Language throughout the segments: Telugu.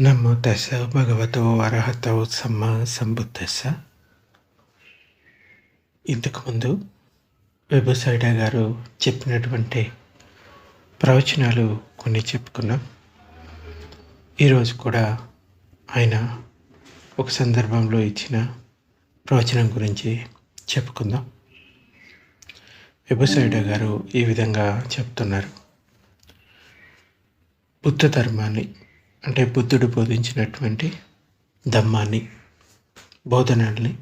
నమో తస్స భగవతో అర్హతో సమ్మ సంబుద్ధస్స ఇంతకుముందు వెబసైడా గారు చెప్పినటువంటి ప్రవచనాలు కొన్ని చెప్పుకున్నాం. ఈరోజు కూడా ఆయన ఒక సందర్భంలో ఇచ్చిన ప్రవచనం గురించి చెప్పుకుందాం. వెబసైడా గారు ఈ విధంగా చెప్తున్నారు. బుద్ధ ధర్మాన్ని అంటే బుద్ధుడు బోధించినటువంటి ధమ్మాన్ని బోధనల్ని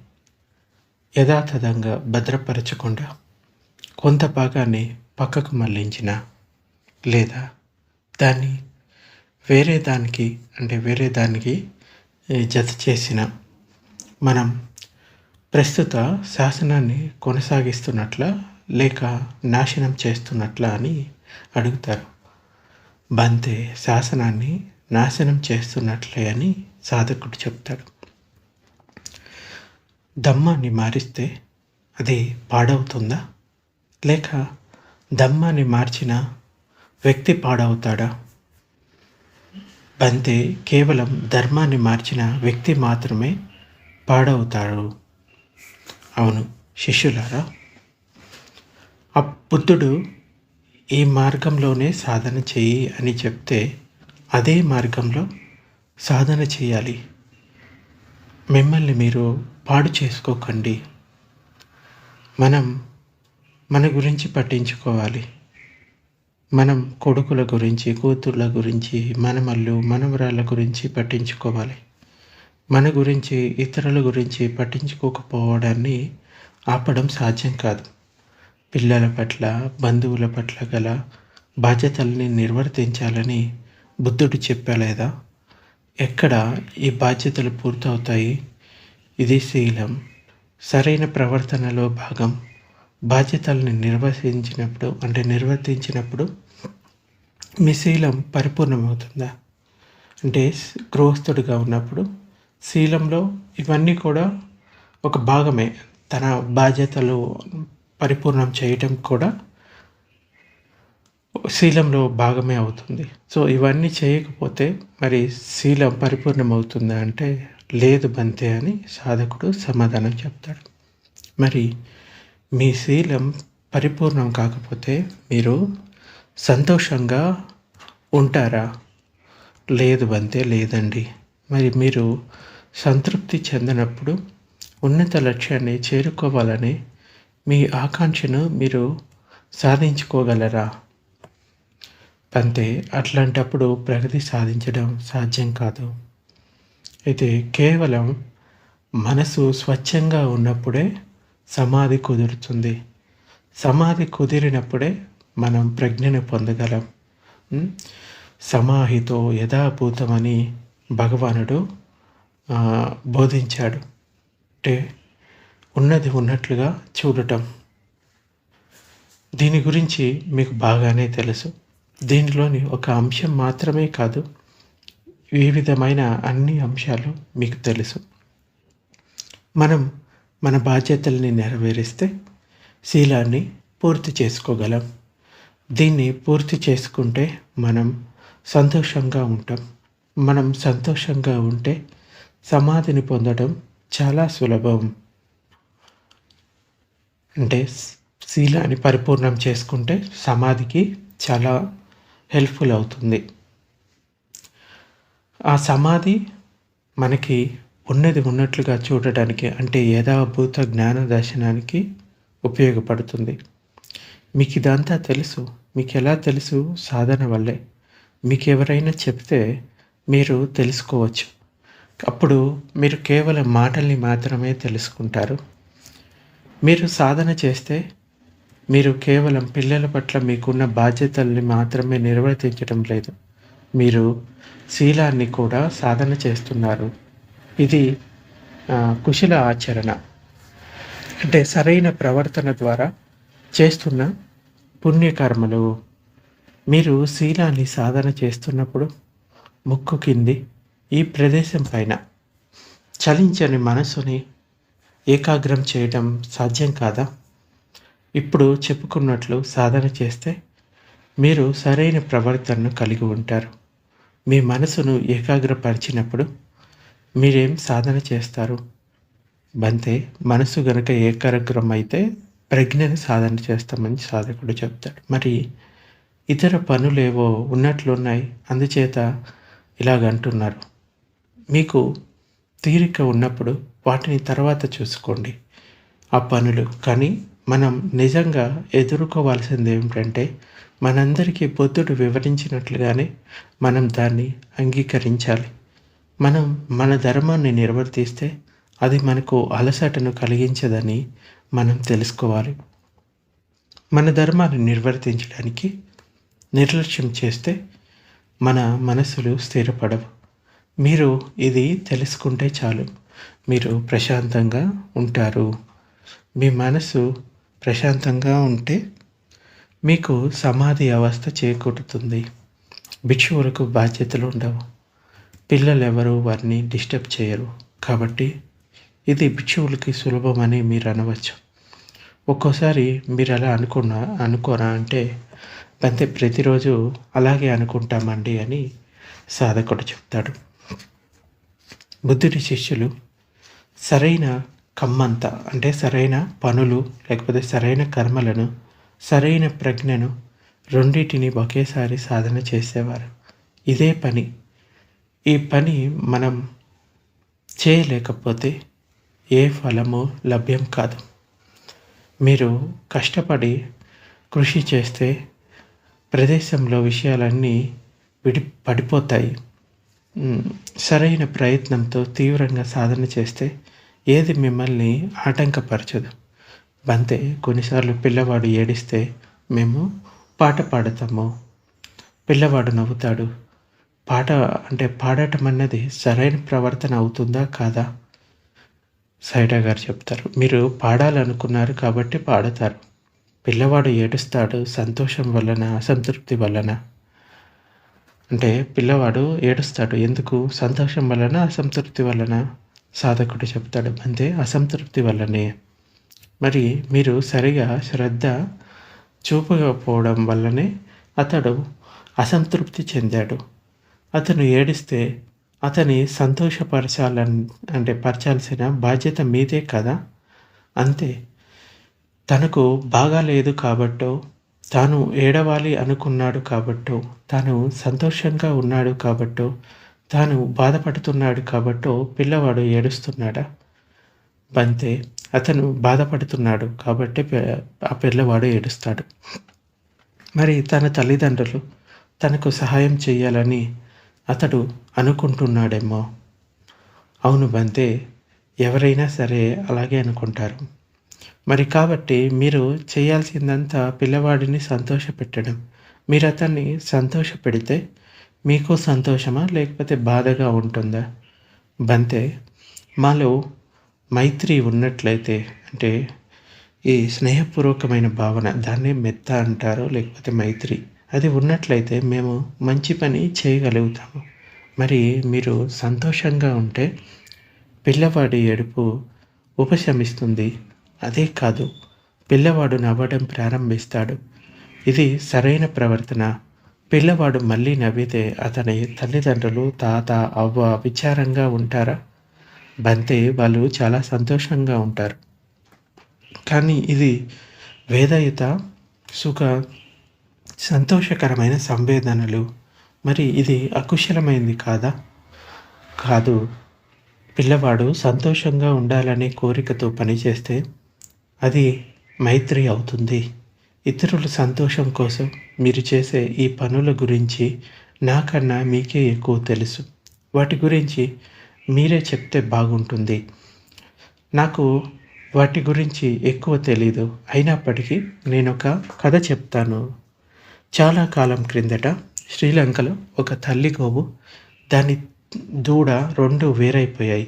యథాతథంగా భద్రపరచకుండా కొంత భాగాన్ని పక్కకు మళ్ళించిన లేదా దాన్ని వేరే దానికి అంటే వేరే దానికి జత చేసిన మనం ప్రస్తుత శాసనాన్ని కొనసాగిస్తున్నట్ల లేక నాశనం చేస్తున్నట్ల అని అడుగుతారు. బంతే శాసనాన్ని నాశనం చేస్తున్నట్లే అని సాధకుడు చెప్తాడు. దమ్మాన్ని మారిస్తే అది పాడవుతుందా? లేక దమ్మాన్ని మార్చిన వ్యక్తి పాడవుతాడా? బంతే కేవలం ధర్మాన్ని మార్చిన వ్యక్తి మాత్రమే పాడవుతాడు. అవును శిష్యులారా ఆ బుద్ధుడు ఈ మార్గంలోనే సాధన చెయ్యి అని చెప్తే అదే మార్గంలో సాధన చేయాలి. మిమ్మల్ని మీరు పాడు చేసుకోకండి. మనం మన గురించి పట్టించుకోవాలి. మనం కొడుకుల గురించి కూతుళ్ళ గురించి మనమల్లు మనవరాళ్ళ గురించి పట్టించుకోవాలి. మన గురించి ఇతరుల గురించి పట్టించుకోకపోవడాన్ని ఆపడం సాధ్యం కాదు. పిల్లల పట్ల బంధువుల పట్ల గల బాధ్యతల్ని నిర్వర్తించాలని బుద్ధుడు చెప్పలేదా ఎక్కడ ఈ బాధ్యతలు పూర్తవుతాయి? ఇది శీలం. సరైన ప్రవర్తనలో భాగం. బాధ్యతల్ని నిర్వహించినప్పుడు అంటే నిర్వర్తించినప్పుడు మీ శీలం పరిపూర్ణమవుతుందా? అంటే గృహస్థుడిగా ఉన్నప్పుడు శీలంలో ఇవన్నీ కూడా ఒక భాగమే. తన బాధ్యతలు పరిపూర్ణం చేయటం కూడా శీలంలో భాగమే అవుతుంది. సో ఇవన్నీ చేయకపోతే మరి శీలం పరిపూర్ణమవుతుందా అంటే లేదు బంతే అని సాధకుడు సమాధానం చెప్తాడు. మరి మీ శీలం పరిపూర్ణం కాకపోతే మీరు సంతోషంగా ఉంటారా? లేదు బంతే లేదండి. మరి మీరు సంతృప్తి చెందినప్పుడు ఉన్నత లక్ష్యాన్ని చేరుకోవాలని మీ ఆకాంక్షను మీరు సాధించుకోగలరా? అంతే అట్లాంటప్పుడు ప్రగతి సాధించడం సాధ్యం కాదు. అయితే కేవలం మనసు స్వచ్ఛంగా ఉన్నప్పుడే సమాధి కుదురుతుంది. సమాధి కుదిరినప్పుడే మనం ప్రజ్ఞను పొందగలం. సమాహితో యథాభూతమని భగవానుడు బోధించాడు. అంటే ఉన్నది ఉన్నట్లుగా చూడటం. దీని గురించి మీకు బాగానే తెలుసు. దీనిలోని ఒక అంశం మాత్రమే కాదు వివిధమైన విధమైన అన్ని అంశాలు మీకు తెలుసు. మనం మన బాధ్యతల్ని నెరవేరిస్తే శీలాన్ని పూర్తి చేసుకోగలం. దీన్ని పూర్తి చేసుకుంటే మనం సంతోషంగా ఉంటాం. మనం సంతోషంగా ఉంటే సమాధిని పొందడం చాలా సులభం. అంటే శీలాన్ని పరిపూర్ణం చేసుకుంటే సమాధికి చాలా హెల్ప్ఫుల్ అవుతుంది. ఆ సమాధి మనకి ఉన్నది ఉన్నట్లుగా చూడడానికి అంటే యథాభూత జ్ఞాన దర్శనానికి ఉపయోగపడుతుంది. మీకు ఇదంతా తెలుసు. మీకు ఎలా తెలుసు? సాధన వల్లే. మీకు ఎవరైనా చెప్తే మీరు తెలుసుకోవచ్చు. అప్పుడు మీరు కేవలం మాటల్ని మాత్రమే తెలుసుకుంటారు. మీరు సాధన చేస్తే మీరు కేవలం పిల్లల పట్ల మీకున్న బాధ్యతల్ని మాత్రమే నిర్వర్తించడం లేదు. మీరు శీలాన్ని కూడా సాధన చేస్తున్నారు. ఇది కుశల ఆచరణ. అంటే సరైన ప్రవర్తన ద్వారా చేస్తున్న పుణ్యకర్మలు. మీరు శీలాన్ని సాధన చేస్తున్నప్పుడు ముక్కు కింది ఈ ప్రదేశం పైన చలించని మనసుని ఏకాగ్రం చేయడం సాధ్యం కాదా? ఇప్పుడు చెప్పుకున్నట్లు సాధన చేస్తే మీరు సరైన ప్రవర్తనను కలిగి ఉంటారు. మీ మనసును ఏకాగ్రపరిచినప్పుడు మీరేం సాధన చేస్తారు? బంతే మనసు గనక ఏకాగ్రం అయితే ప్రజ్ఞని సాధన చేస్తామని సాధకుడు చెప్తాడు. మరి ఇతర పనులేవో ఉన్నట్లున్నాయి అందుచేత ఇలాగంటున్నారు మీకు తీరిక ఉన్నప్పుడు వాటిని తర్వాత చూసుకోండి. ఆ పనులు కానీ మనం నిజంగా ఎదుర్కోవాల్సింది ఏమిటంటే మనందరికీ బుద్ధుడు వివరించినట్లుగానే మనం దాన్ని అంగీకరించాలి. మనం మన ధర్మాన్ని నిర్వర్తిస్తే అది మనకు అలసటను కలిగించదని మనం తెలుసుకోవాలి. మన ధర్మాన్ని నిర్వర్తించడానికి నిర్లక్ష్యం చేస్తే మన మనసులు స్థిరపడవు. మీరు ఇది తెలుసుకుంటే చాలు. మీరు ప్రశాంతంగా ఉంటారు. మీ మనసు ప్రశాంతంగా ఉంటే మీకు సమాధి అవస్థ చేకూరుతుంది. భిక్షువులకు బాధ్యతలు ఉండవు. పిల్లలు ఎవరు వారిని డిస్టర్బ్ చేయరు. కాబట్టి ఇది భిక్షువులకి సులభమని మీరు అనవచ్చు. ఒక్కోసారి మీరు అలా అనుకున్నా అనుకోరా అంటే అంతే ప్రతిరోజు అలాగే అనుకుంటామండి అని సాధకుడు చెప్తాడు. బుద్ధుడి శిష్యులు సరైన కమ్మంత అంటే సరైన పనులు లేకపోతే సరైన కర్మలను సరైన ప్రజ్ఞను రెండింటిని ఒకేసారి సాధన చేసేవారు. ఇదే పని. ఈ పని మనం చేయలేకపోతే ఏ ఫలము లభ్యం కాదు. మీరు కష్టపడి కృషి చేస్తే ప్రదేశంలో విషయాలన్నీ విడి పడిపోతాయి. సరైన ప్రయత్నంతో తీవ్రంగా సాధన చేస్తే ఏది మిమ్మల్ని ఆటంకపరచదు. బంతే కొన్నిసార్లు పిల్లవాడు ఏడిస్తే మేము పాట పాడతాము. పిల్లవాడు నవ్వుతాడు. పాట అంటే పాడటం అన్నది సరైన ప్రవర్తన అవుతుందా కాదా? సైడా గారు చెప్తారు. మీరు పాడాలనుకున్నారు కాబట్టి పాడతారు. పిల్లవాడు ఏడుస్తాడు సంతోషం వలన అసంతృప్తి వలన అంటే పిల్లవాడు ఏడుస్తాడు. ఎందుకు? సంతోషం వలన అసంతృప్తి వలన సాధకుడు చెప్తాడు అంతే అసంతృప్తి వల్లనే. మరి మీరు సరిగా శ్రద్ధ చూపకపోవడం వల్లనే అతడు అసంతృప్తి చెందాడు. అతను ఏడిస్తే అతని సంతోషపరచాలని అంటే పరచాల్సిన బాధ్యత మీదే కదా? అంతే. తనకు బాగాలేదు కాబట్టో తాను ఏడవాలి అనుకున్నాడు కాబట్టో తాను సంతోషంగా ఉన్నాడు కాబట్టో తాను బాధపడుతున్నాడు కాబట్టో పిల్లవాడు ఏడుస్తున్నాడా? బంతే అతను బాధపడుతున్నాడు కాబట్టి ఆ పిల్లవాడు ఏడుస్తాడు. మరి తన తల్లిదండ్రులు తనకు సహాయం చేయాలని అతడు అనుకుంటున్నాడేమో. అవును బంతే ఎవరైనా సరే అలాగే అనుకుంటారు. మరి కాబట్టి మీరు చేయాల్సిందంతా పిల్లవాడిని సంతోషపెట్టడం. మీరు అతన్ని సంతోషపెడితే మీకు సంతోషమా లేకపోతే బాధగా ఉంటుందా? బంతే మాలో మైత్రి ఉన్నట్లయితే అంటే ఈ స్నేహపూర్వకమైన భావన దాన్నే మెత్త అంటారు లేకపోతే మైత్రి అది ఉన్నట్లయితే మేము మంచి పని చేయగలుగుతాము. మరి మీరు సంతోషంగా ఉంటే పిల్లవాడి ఏడుపు ఉపశమిస్తుంది. అదే కాదు పిల్లవాడు నవ్వడం ప్రారంభిస్తాడు. ఇది సరైన ప్రవర్తన. పిల్లవాడు మళ్ళీ నవ్వితే అతని తల్లిదండ్రులు తాత అవ్వ విచారంగా ఉంటారా? బంతే వాళ్ళు చాలా సంతోషంగా ఉంటారు. కానీ ఇది వేదయుత సుఖ సంతోషకరమైన సంవేదనలు. మరి ఇది అకుశలమైంది కాదా? కాదు. పిల్లవాడు సంతోషంగా ఉండాలనే కోరికతో పనిచేస్తే అది మైత్రి అవుతుంది. ఇతరుల సంతోషం కోసం మీరు చేసే ఈ పనుల గురించి నాకన్నా మీకే ఎక్కువ తెలుసు. వాటి గురించి మీరే చెప్తే బాగుంటుంది. నాకు వాటి గురించి ఎక్కువ తెలీదు. అయినప్పటికీ నేను ఒక కథ చెప్తాను. చాలా కాలం క్రిందట శ్రీలంకలో ఒక తల్లి గోవు దాని దూడ రెండు వేరైపోయాయి.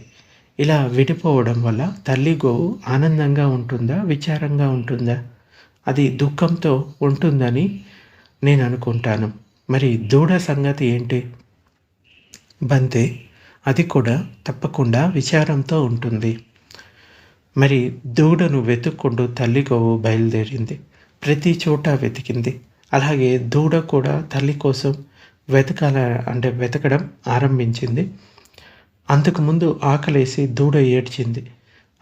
ఇలా విడిపోవడం వల్ల తల్లి గోవు ఆనందంగా ఉంటుందా విచారంగా ఉంటుందా? అది దుఃఖంతో ఉంటుందని నేను అనుకుంటాను. మరి దూడ సంగతి ఏంటి? బంతే అది కూడా తప్పకుండా విచారంతో ఉంటుంది. మరి దూడను వెతుక్కుంటూ తల్లి గోవు బయలుదేరింది. ప్రతి చోట వెతికింది. అలాగే దూడ కూడా తల్లి కోసం వెతకాల అంటే వెతకడం ఆరంభించింది. అంతకుముందు ఆకలేసి దూడ ఏడ్చింది.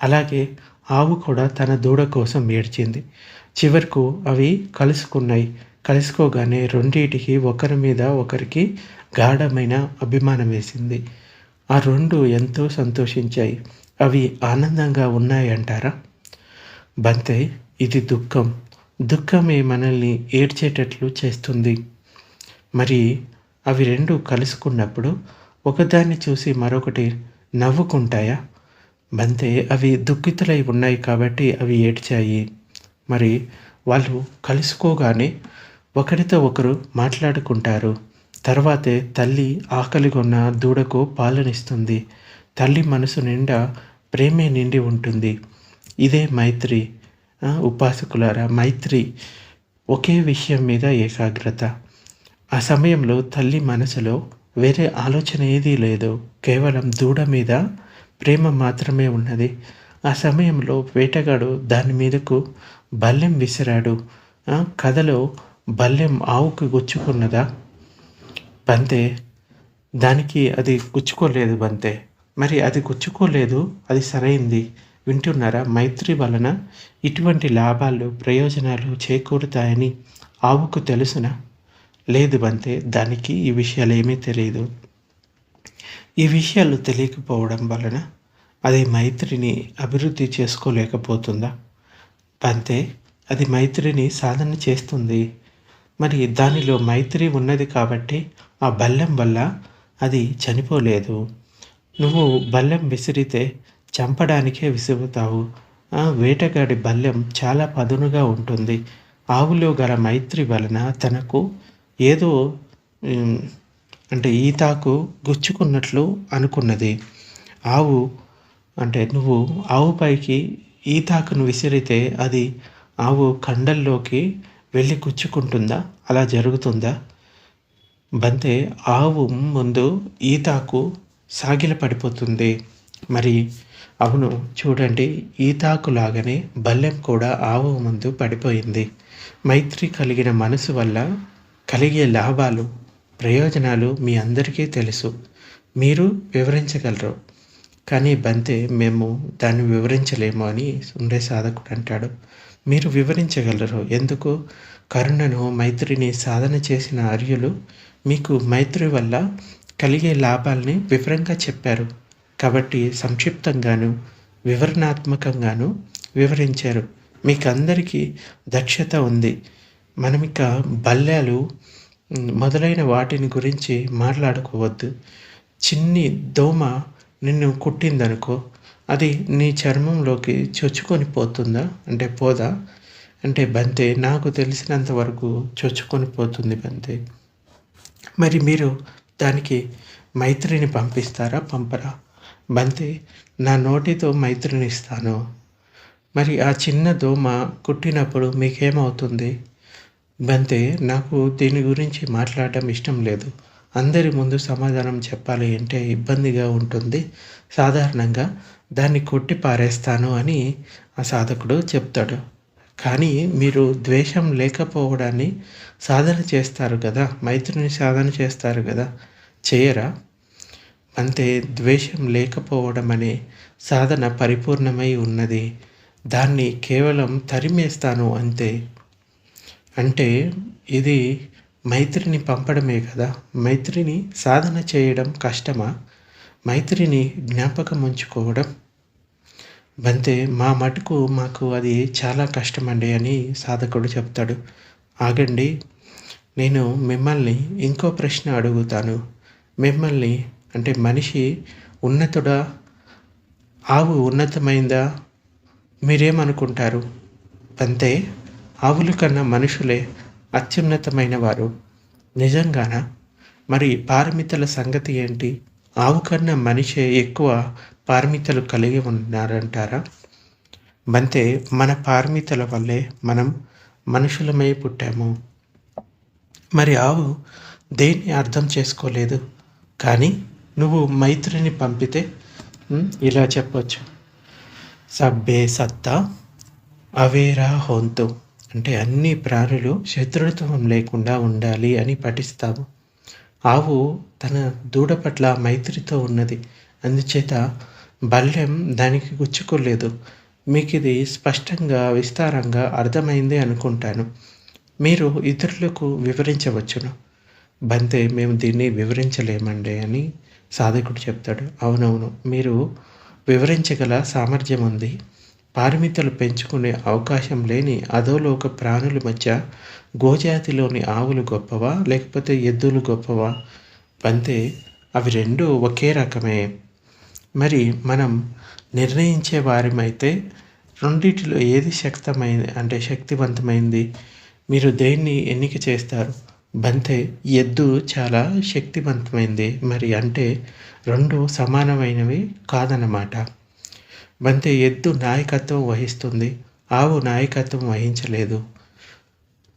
అలాగే ఆవు కూడా తన దూడ కోసం ఏడ్చింది. చివరకు అవి కలుసుకున్నాయి. కలుసుకోగానే రెండింటికి ఒకరి మీద ఒకరికి గాఢమైన అభిమానం వేసింది. ఆ రెండు ఎంతో సంతోషించాయి. అవి ఆనందంగా ఉన్నాయంటారా? బంతే ఇది దుఃఖం. దుఃఖమే మనల్ని ఏడ్చేటట్లు చేస్తుంది. మరి అవి రెండు కలుసుకున్నప్పుడు ఒకదాన్ని చూసి మరొకటి నవ్వుకుంటాయా? బంతే అవి దుఃఖితులై ఉన్నాయి కాబట్టి అవి ఏడ్చాయి. మరి వాళ్ళు కలుసుకోగానే ఒకరితో ఒకరు మాట్లాడుకుంటారు. తర్వాతే తల్లి ఆకలిగొన్న దూడకు పాలనిస్తుంది. తల్లి మనసు నిండా ప్రేమే నిండి ఉంటుంది. ఇదే మైత్రి ఉపాసకులారా మైత్రి ఒకే విషయం మీద ఏకాగ్రత. ఆ సమయంలో తల్లి మనసులో వేరే ఆలోచన ఏదీ లేదు. కేవలం దూడ మీద ప్రేమ మాత్రమే ఉన్నది. ఆ సమయంలో వేటగాడు దాని మీదకు బల్లెం విసిరాడు. కథలో బల్లెం ఆవుకు గుచ్చుకున్నదా? బంతే దానికి అది గుచ్చుకోలేదు బంతే. మరి అది గుచ్చుకోలేదు అది సరైంది. వింటున్నారా? మైత్రి వలన ఇటువంటి లాభాలు ప్రయోజనాలు చేకూరుతాయని ఆవుకు తెలుసునా? లేదు బంతే దానికి ఈ విషయాలు ఏమీ తెలియదు. ఈ విషయాలు తెలియకపోవడం వలన అది మైత్రిని అభివృద్ధి చేసుకోలేకపోతుందా? అంతే అది మైత్రిని సాధన చేస్తుంది. మరి దానిలో మైత్రి ఉన్నది కాబట్టి ఆ బల్లెం వల్ల అది చనిపోలేదు. నువ్వు బల్లెం విసిరితే చంపడానికే విసురుతావు వేటగాడి బల్లెం చాలా పదునుగా ఉంటుంది. ఆవులో గల మైత్రి వలన తనకు ఏదో అంటే ఈతాకు గుచ్చుకున్నట్లు అనుకున్నది. ఆవు అంటే నువ్వు ఆవుపైకి ఈతాకును విసిరితే అది ఆవు కండల్లోకి వెళ్ళి గుచ్చుకుంటుందా? అలా జరుగుతుందా? బంతే ఆవు ముందు ఈతాకు సాగిల పడిపోతుంది. మరి అవును చూడండి ఈతాకులాగానే బల్లెం కూడా ఆవు ముందు పడిపోయింది. మైత్రి కలిగిన మనసు వల్ల కలిగే లాభాలు ప్రయోజనాలు మీ అందరికీ తెలుసు. మీరు వివరించగలరు. కానీ బంతే మేము దాన్ని వివరించలేము అని ఉండే సాధకుడు అంటాడు. మీరు వివరించగలరు. ఎందుకు? కరుణను మైత్రిని సాధన చేసిన ఆర్యులు మీకు మైత్రి వల్ల కలిగే లాభాలని వివరంగా చెప్పారు. కాబట్టి సంక్షిప్తంగాను వివరణాత్మకంగాను వివరించారు. మీకు అందరికీ దక్షత ఉంది. మనమిక బల్లాలు మొదలైన వాటిని గురించి మాట్లాడుకోవద్దు. చిన్ని దోమ నిన్ను కుట్టిందనుకో అది నీ చర్మంలోకి చొచ్చుకొని పోతుందా? అంటే పోదా? అంటే బంతే నాకు తెలిసినంత వరకు చొచ్చుకొని పోతుంది బంతే. మరి మీరు దానికి మైత్రిని పంపిస్తారా? పంపరా. బంతి నా నోటితో మైత్రిని ఇస్తాను. మరి ఆ చిన్న దోమ కుట్టినప్పుడు మీకేమవుతుంది? బంతే నాకు దీని గురించి మాట్లాడటం ఇష్టం లేదు. అందరి ముందు సమాధానం చెప్పాలి అంటే ఇబ్బందిగా ఉంటుంది. సాధారణంగా దాన్ని కొట్టి పారేస్తాను అని ఆ సాధకుడు చెప్తాడు. కానీ మీరు ద్వేషం లేకపోవడాన్ని సాధన చేస్తారు కదా? మైత్రిని సాధన చేస్తారు కదా? చేయరా? అంతే ద్వేషం లేకపోవడం అనే సాధన పరిపూర్ణమై ఉన్నది. దాన్ని కేవలం తరిమేస్తాను అంతే. అంటే ఇది మైత్రిని పంపడమే కదా? మైత్రిని సాధన చేయడం కష్టమా? మైత్రిని జ్ఞాపకం ఉంచుకోవడం? బంతే మా మటుకు మాకు అది చాలా కష్టమండి అని సాధకుడు చెప్తాడు. ఆగండి నేను మిమ్మల్ని ఇంకో ప్రశ్న అడుగుతాను. మిమ్మల్ని అంటే మనిషి ఉన్నతుడా? ఆవు ఉన్నతమైందా? మీరేమనుకుంటారు? అంతే ఆవుల కన్నా మనుషులే అత్యున్నతమైన వారు. నిజంగానా? మరి పారమితల సంగతి ఏంటి? ఆవు కన్నా మనిషే ఎక్కువ పారమితలు కలిగి ఉన్నారంటారా? బంతే మన పారమితల వల్లే మనం మనుషులమై పుట్టాము. మరి ఆవు దేన్ని అర్థం చేసుకోలేదు? కానీ నువ్వు మైత్రిని పంపితే ఇలా చెప్పొచ్చు. సబ్బే సత్తా అవేరా హోంతో. అంటే అన్ని ప్రాణులు శత్రుత్వం లేకుండా ఉండాలి అని పఠిస్తాము. ఆవు తన దూడ పట్ల మైత్రితో ఉన్నది. అందుచేత బల్యం దానికి గుచ్చుకోలేదు. మీకు ఇది స్పష్టంగా విస్తారంగా అర్థమైంది అనుకుంటాను. మీరు ఇతరులకు వివరించవచ్చును. బంతే మేము దీన్ని వివరించలేమండి అని సాధకుడు చెప్తాడు. అవునవును మీరు వివరించగల సామర్థ్యం ఉంది. పారిమితలు పెంచుకునే అవకాశం లేని అధోలోక ప్రాణుల మధ్య గోజాతిలోని ఆవులు గొప్పవా? లేకపోతే ఎద్దులు గొప్పవా? అంతే అవి రెండు ఒకే రకమే. మరి మనం నిర్ణయించే వారమైతే రెండిటిలో ఏది శక్తమైంది అంటే శక్తివంతమైంది? మీరు దేన్ని ఎన్నిక చేస్తారు? బంతే ఎద్దు చాలా శక్తివంతమైంది. మరి అంటే రెండు సమానమైనవి కాదన్నమాట. బంతి ఎద్దు నాయకత్వం వహిస్తుంది ఆవు నాయకత్వం వహించలేదు.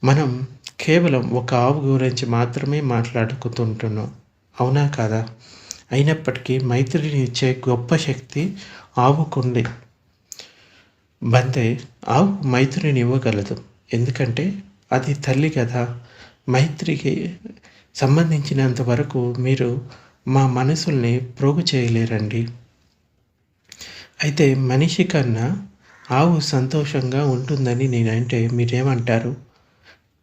మనం కేవలం ఒక ఆవు గురించి మాత్రమే మాట్లాడుకుంటుంటున్నాం. అవునా కాదా? అయినప్పటికీ మైత్రిని ఇచ్చే గొప్ప శక్తి ఆవుకుంది. బంతే ఆవు మైత్రిని ఇవ్వగలదు. ఎందుకంటే అది తల్లి కదా. మైత్రికి సంబంధించినంత వరకు మీరు మా మనసుల్ని ప్రోగు చేయలేరండి. అయితే మనిషి కన్నా ఆవు సంతోషంగా ఉంటుందని నేనంటే మీరేమంటారు?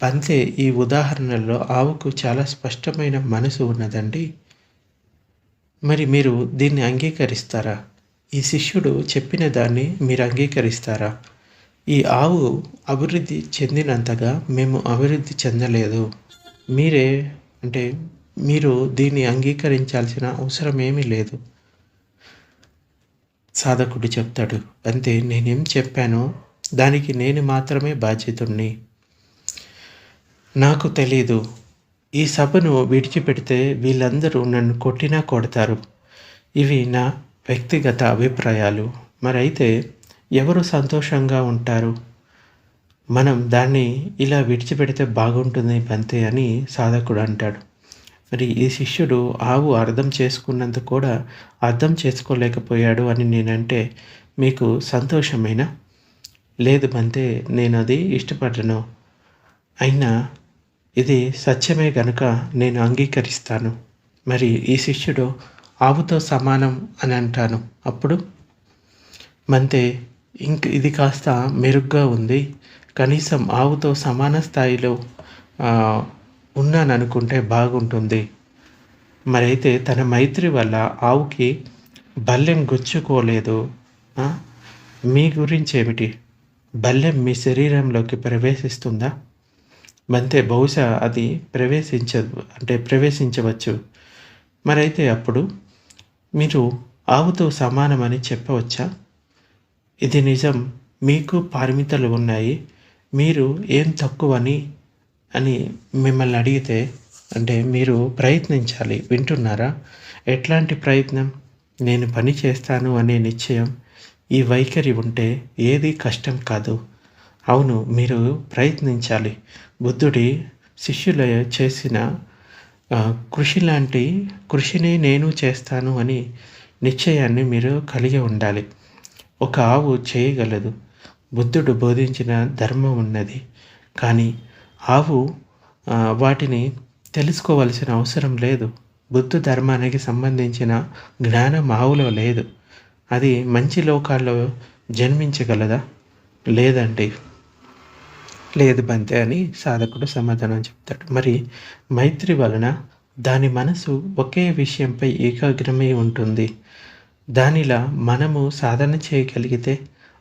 పంతే ఈ ఉదాహరణలో ఆవుకు చాలా స్పష్టమైన మనసు ఉన్నదండి. మరి మీరు దీన్ని అంగీకరిస్తారా? ఈ శిష్యుడు చెప్పిన దాన్ని మీరు అంగీకరిస్తారా? ఈ ఆవు అభివృద్ధి చెందినంతగా మేము అభివృద్ధి చెందలేదు. మీరే అంటే మీరు దీన్ని అంగీకరించాల్సిన అవసరం ఏమీ లేదు. సాధకుడు చెప్తాడు అంతే నేనేం చెప్పానో దానికి నేను మాత్రమే బాధ్యతుణ్ణి నాకు తెలీదు. ఈ సభను విడిచిపెడితే వీళ్ళందరూ నన్ను కొట్టినా కొడతారు. ఇవి నా వ్యక్తిగత అభిప్రాయాలు. మరైతే ఎవరు సంతోషంగా ఉంటారు? మనం దాన్ని ఇలా విడిచిపెడితే బాగుంటుంది పంతే అని సాధకుడు అంటాడు. మరి ఈ శిష్యుడు ఆవు అర్థం చేసుకున్నంత కూడా అర్థం చేసుకోలేకపోయాడు అని నేనంటే మీకు సంతోషమేనా? లేదు బంతే నేను అది ఇష్టపడను. అయినా ఇది సత్యమే గనుక నేను అంగీకరిస్తాను. మరి ఈ శిష్యుడు ఆవుతో సమానం అని అంటాను. అప్పుడు? మంతే ఇంక ఇది కాస్త మెరుగ్గా ఉంది. కనీసం ఆవుతో సమాన స్థాయిలో ఉన్నాను అనుకుంటే బాగుంటుంది. మరైతే తన మైత్రి వల్ల ఆవుకి బల్లెం గుచ్చుకోలేదు. మీ గురించి ఏమిటి బల్లెం మీ శరీరంలోకి ప్రవేశిస్తుందా? బంతే బహుశా అది ప్రవేశించదు అంటే ప్రవేశించవచ్చు. మరైతే అప్పుడు మీరు ఆవుతో సమానమని చెప్పవచ్చా? ఇది నిజం మీకు పారిమితలు ఉన్నాయి. మీరు ఏం తక్కువని అని మిమ్మల్ని అడిగితే అంటే మీరు ప్రయత్నించాలి. వింటున్నారా? ఎట్లాంటి ప్రయత్నం? నేను పని చేస్తాను అనే నిశ్చయం ఈ వైఖరి ఉంటే ఏది కష్టం కాదు. అవును మీరు ప్రయత్నించాలి. బుద్ధుడి శిష్యుల చేసిన కృషి లాంటి కృషిని నేను చేస్తాను అని నిశ్చయాన్ని మీరు కలిగి ఉండాలి. ఒక ఆవు చేయగలదు. బుద్ధుడు బోధించిన ధర్మం ఉన్నది. కానీ ఆవు వాటిని తెలుసుకోవలసిన అవసరం లేదు. బుద్ధ ధర్మానికి సంబంధించిన జ్ఞానం ఆవులో లేదు. అది మంచి లోకాల్లో జన్మించగలదా? లేదండి. లేదు బంతే అని సాధకుడు సమాధానం చెప్తాడు. మరి మైత్రి వలన దాని మనసు ఒకే విషయంపై ఏకాగ్రమై ఉంటుంది. దానిలా మనము సాధన చేయగలిగితే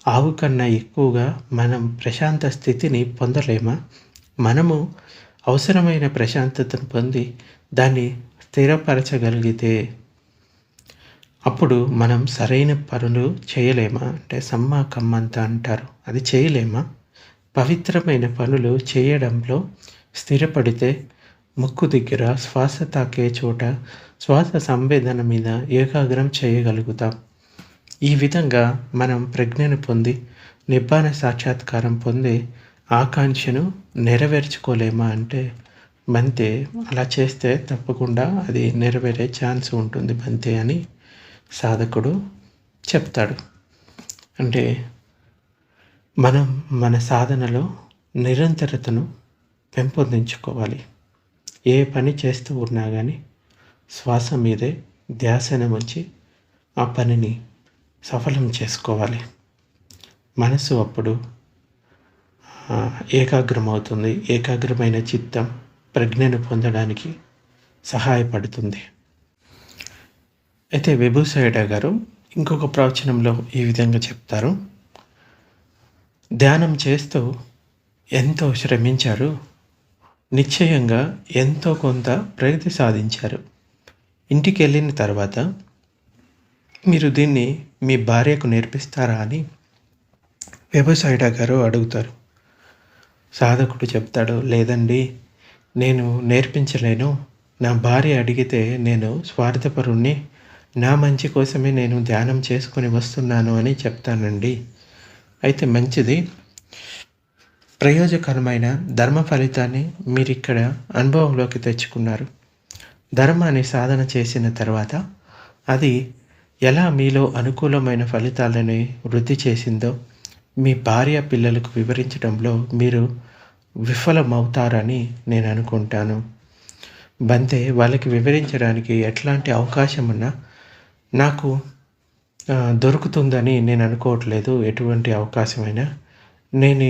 ఆవు కన్నా ఎక్కువగా మనం ప్రశాంత స్థితిని పొందలేమా? మనము అవసరమైన ప్రశాంతతను పొంది దాన్ని స్థిరపరచగలిగితే అప్పుడు మనం సరైన పనులు చేయలేమా? అంటే సమ్మా కమ్మంత అంటారు. అది చేయలేమా? పవిత్రమైన పనులు చేయడంలో స్థిరపడితే ముక్కు దగ్గర శ్వాస తాకే చోట శ్వాస సంవేదన మీద ఏకాగ్రం చేయగలుగుతాం. ఈ విధంగా మనం ప్రజ్ఞను పొంది నిబ్బాన సాక్షాత్కారం పొంది ఆకాంక్షను నెరవేర్చుకోలేమా అంటే బంతే అలా చేస్తే తప్పకుండా అది నెరవేరే ఛాన్స్ ఉంటుంది బంతే అని సాధకుడు చెప్తాడు. అంటే మనం మన సాధనలో నిరంతరతను పెంపొందించుకోవాలి. ఏ పని చేస్తూ ఉన్నా కానీ శ్వాస మీదే ధ్యాసనం వచ్చి ఆ పనిని సఫలం చేసుకోవాలి. మనసు అప్పుడు ఏకాగ్రమవుతుంది. ఏకాగ్రమైన చిత్తం ప్రజ్ఞను పొందడానికి సహాయపడుతుంది. అయితే విభూసాయుడ గారు ఇంకొక ప్రవచనంలో ఈ విధంగా చెప్తారు. ధ్యానం చేస్తూ ఎంతో శ్రమించారు. నిశ్చయంగా ఎంతో కొంత ప్రగతి సాధించారు. ఇంటికి వెళ్ళిన తర్వాత మీరు దీన్ని మీ భార్యకు నేర్పిస్తారా అని వెబసైడా గారు అడుగుతారు. సాధకుడు చెప్తాడు లేదండి నేను నేర్పించలేను. నా భార్య అడిగితే నేను స్వార్థపరుణ్ణి నా మంచి కోసమే నేను ధ్యానం చేసుకొని వస్తున్నాను అని చెప్తానండి. అయితే మంచిది. ప్రయోజకరమైన ధర్మ ఫలితాన్ని మీరు ఇక్కడ అనుభవంలోకి తెచ్చుకున్నారు. ధర్మాన్ని సాధన చేసిన తర్వాత అది ఎలా మీలో అనుకూలమైన ఫలితాలని వృద్ధి చేసిందో మీ భార్య పిల్లలకు వివరించడంలో మీరు విఫలమవుతారని నేను అనుకుంటాను. బంతే వాళ్ళకి వివరించడానికి ఎట్లాంటి అవకాశం ఉన్నా నాకు దొరుకుతుందని నేను అనుకోవట్లేదు. ఎటువంటి అవకాశమైనా నేను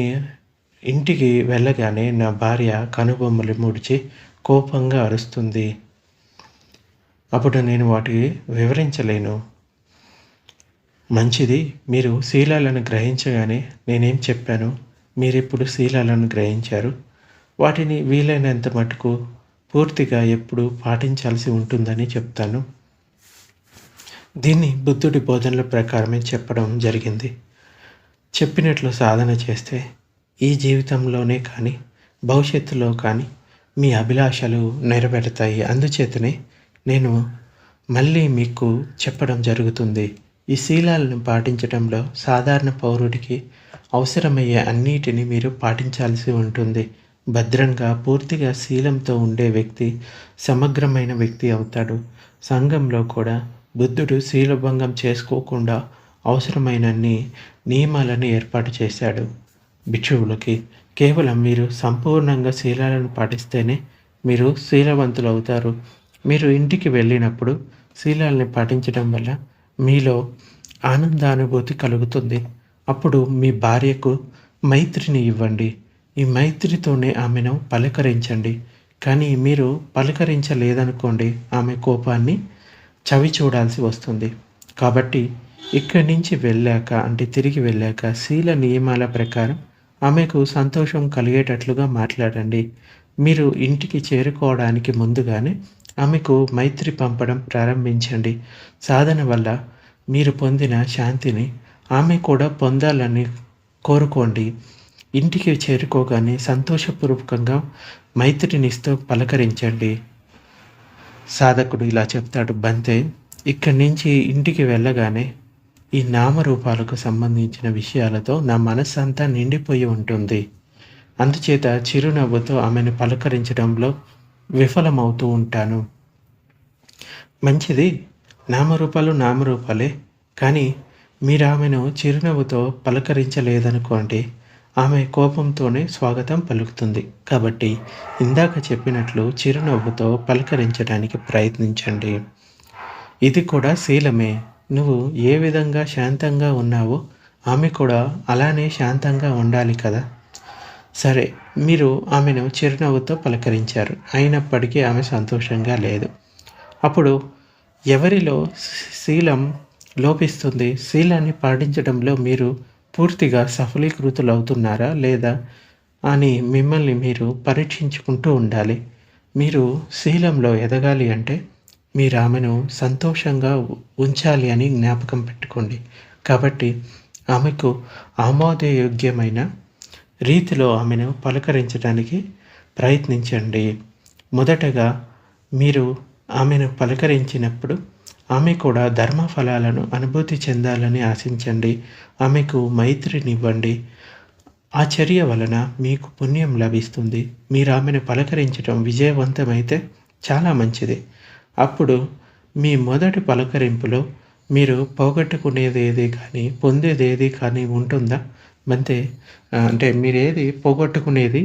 ఇంటికి వెళ్ళగానే నా భార్య కనుబొమ్మలు ముడిచి కోపంగా అరుస్తుంది. అప్పుడు నేను వాటికి వివరించలేను. మంచిది. మీరు శీలాలను గ్రహించగానే నేనేం చెప్పాను? మీరు ఇప్పుడు శీలాలను గ్రహించారు? వాటిని వీలైనంత మటుకు పూర్తిగా ఎప్పుడు పాటించాల్సి ఉంటుందని చెప్తాను. దీన్ని బుద్ధుడి బోధనల ప్రకారమే చెప్పడం జరిగింది. చెప్పినట్లు సాధన చేస్తే ఈ జీవితంలోనే కానీ భవిష్యత్తులో కానీ మీ అభిలాషలు నెరవేరుతాయి. అందుచేతనే నేను మళ్ళీ మీకు చెప్పడం జరుగుతుంది. ఈ శీలాలను పాటించడంలో సాధారణ పౌరుడికి అవసరమయ్యే అన్నిటిని మీరు పాటించాల్సి ఉంటుంది. భద్రంగా పూర్తిగా శీలంతో ఉండే వ్యక్తి సమగ్రమైన వ్యక్తి అవుతాడు. సంఘంలో కూడా బుద్ధుడు శీలభంగం చేసుకోకుండా అవసరమైనన్ని నియమాలను ఏర్పాటు చేశాడు. భిక్షువులకి కేవలం మీరు సంపూర్ణంగా శీలాలను పాటిస్తేనే మీరు శీలవంతులు అవుతారు మీరు ఇంటికి వెళ్ళినప్పుడు శీలాలని పాటించడం వల్ల మీలో ఆనందానుభూతి కలుగుతుంది. అప్పుడు మీ భార్యకు మైత్రిని ఇవ్వండి. ఈ మైత్రితోనే ఆమెను పలకరించండి. కానీ మీరు పలకరించలేదనుకోండి. ఆమె కోపాన్ని చవి చూడాల్సి వస్తుంది. కాబట్టి ఇక్కడి నుంచి వెళ్ళాక అంటే తిరిగి వెళ్ళాక శీల నియమాల ప్రకారం ఆమెకు సంతోషం కలిగేటట్లుగా మాట్లాడండి. మీరు ఇంటికి చేరుకోవడానికి ముందుగానే ఆమెకు మైత్రి పంపడం ప్రారంభించండి. సాధన వల్ల మీరు పొందిన శాంతిని ఆమె కూడా పొందాలని కోరుకోండి. ఇంటికి చేరుకోగానే సంతోషపూర్వకంగా మైత్రినిస్తూ పలకరించండి. సాధకుడు ఇలా చెప్తాడు బంతే ఇక్కడి నుంచి ఇంటికి వెళ్ళగానే ఈ నామరూపాలకు సంబంధించిన విషయాలతో నా మనస్సు అంతా నిండిపోయి ఉంటుంది. అందుచేత చిరునవ్వుతో ఆమెను పలకరించడంలో విఫలమవుతూ ఉంటాను. మంచిది. నామరూపాలు నామరూపాలే. కానీ మీరు ఆమెను చిరునవ్వుతో పలకరించలేదనుకోండి ఆమె కోపంతోనే స్వాగతం పలుకుతుంది. కాబట్టి ఇందాక చెప్పినట్లు చిరునవ్వుతో పలకరించడానికి ప్రయత్నించండి. ఇది కూడా శీలమే. నువ్వు ఏ విధంగా శాంతంగా ఉన్నావో ఆమె కూడా అలానే శాంతంగా ఉండాలి కదా. సరే మీరు ఆమెను చిరునవ్వుతో పలకరించారు. అయినప్పటికీ ఆమె సంతోషంగా లేదు. అప్పుడు ఎవరిలో శీలం లోపిస్తుంది? శీలాన్ని పాటించడంలో మీరు పూర్తిగా సఫలీకృతులు అవుతున్నారా లేదా అని మిమ్మల్ని మీరు పరీక్షించుకుంటూ ఉండాలి. మీరు శీలంలో ఎదగాలి అంటే మీరు ఆమెను సంతోషంగా ఉంచాలి అని జ్ఞాపకం పెట్టుకోండి. కాబట్టి ఆమెకు ఆమోదయోగ్యమైన రీతిలో ఆమెను పలకరించడానికి ప్రయత్నించండి. మొదటగా మీరు ఆమెను పలకరించినప్పుడు ఆమె కూడా ధర్మ ఫలాలను అనుభూతి చెందాలని ఆశించండి. ఆమెకు మైత్రినివ్వండి. ఆ చర్య వలన మీకు పుణ్యం లభిస్తుంది. మీరు ఆమెను పలకరించడం విజయవంతమైతే చాలా మంచిది. అప్పుడు మీ మొదటి పలకరింపులో మీరు పోగొట్టుకునేది ఏది కానీ పొందేది ఏది కానీ ఉంటుందా? అంతే అంటే మీరు ఏది పోగొట్టుకునేది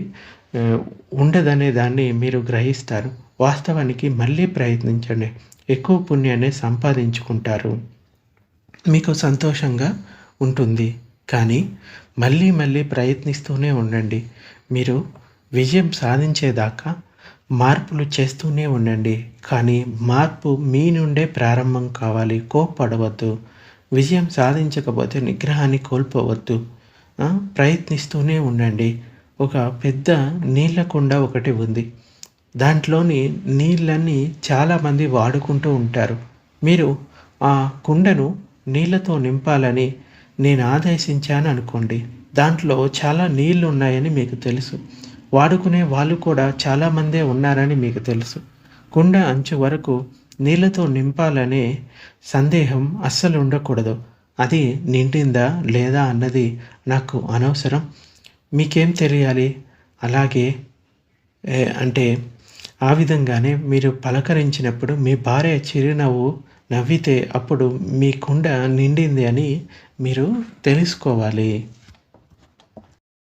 ఉండదనే దాన్ని మీరు గ్రహిస్తారు. వాస్తవానికి మళ్ళీ ప్రయత్నించండి. ఎక్కువ పుణ్యాన్ని సంపాదించుకుంటారు. మీకు సంతోషంగా ఉంటుంది. కానీ మళ్ళీ మళ్ళీ ప్రయత్నిస్తూనే ఉండండి. మీరు విజయం సాధించేదాకా మార్పులు చేస్తూనే ఉండండి. కానీ మార్పు మీ నుండే ప్రారంభం కావాలి. కోప్పడవద్దు. విజయం సాధించకపోతే నిగ్రహాన్ని కోల్పోవద్దు. ప్రయత్నిస్తూనే ఉండండి. ఒక పెద్ద నీళ్ళ కుండ ఒకటి ఉంది. దాంట్లోని నీళ్ళన్నీ చాలామంది వాడుకుంటూ ఉంటారు. మీరు ఆ కుండను నీళ్ళతో నింపాలని నేను ఆదేశించాను అనుకోండి దాంట్లో చాలా నీళ్ళు ఉన్నాయని మీకు తెలుసు. వాడుకునే వాళ్ళు కూడా చాలామందే ఉన్నారని మీకు తెలుసు. కుండ అంచు వరకు నీళ్ళతో నింపాలనే సందేహం అస్సలు ఉండకూడదు. అది నిండిందా లేదా అన్నది నాకు అనవసరం. మీకేం తెలియాలి? అలాగే అంటే ఆ విధంగానే మీరు పలకరించినప్పుడు మీ భార్య చిరునవ్వు నవ్వితే అప్పుడు మీ కుండ నిండింది అని మీరు తెలుసుకోవాలి.